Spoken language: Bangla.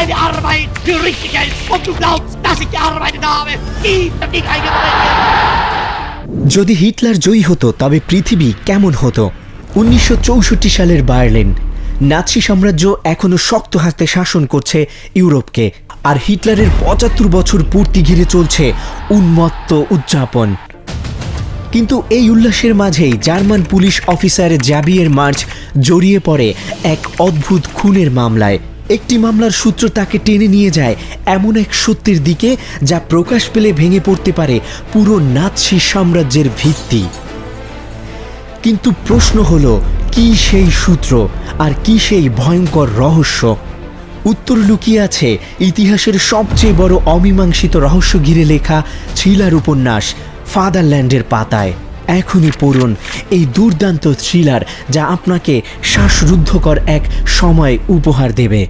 Meine Arbeit für richtig Geld und du glaubst, dass ich gearbeitet habe. Gib dich eingetreten. যদি হিটলার জয়ী হতো তবে পৃথিবী কেমন হতো? উনিশশো চৌষট্টি সালের বার্লিন। নাৎসি সাম্রাজ্য এখনও শক্ত হাতে শাসন করছে ইউরোপকে। আর হিটলারের পঁচাত্তর বছর পূর্তি ঘিরে চলছে উন্মত্ত উদযাপন। কিন্তু এই উল্লাসের মাঝেই German police officer Javier March জড়িয়ে পড়ে এক অদ্ভুত খুনের মামলায়। একটি মামলার সূত্র তাকে টেনে নিয়ে যায় এমন এক সত্যের দিকে যা প্রকাশ পেলে ভেঙে পড়তে পারে পুরো নাৎসি সাম্রাজ্যের ভিত্তি। কিন্তু প্রশ্ন হলো, কি সেই সূত্র আর কি সেই ভয়ঙ্কর রহস্য? উত্তর লুকিয়ে আছে ইতিহাসের সবচেয়ে বড় অমীমাংসিত রহস্য ঘিরে লেখা থ্রিলার উপন্যাস ফাদারল্যান্ডের পাতায় এখনই পড়ুন এই দুর্দান্ত থ্রিলার যা আপনাকে শ্বাসরুদ্ধকর এক সময় উপহার দেবে।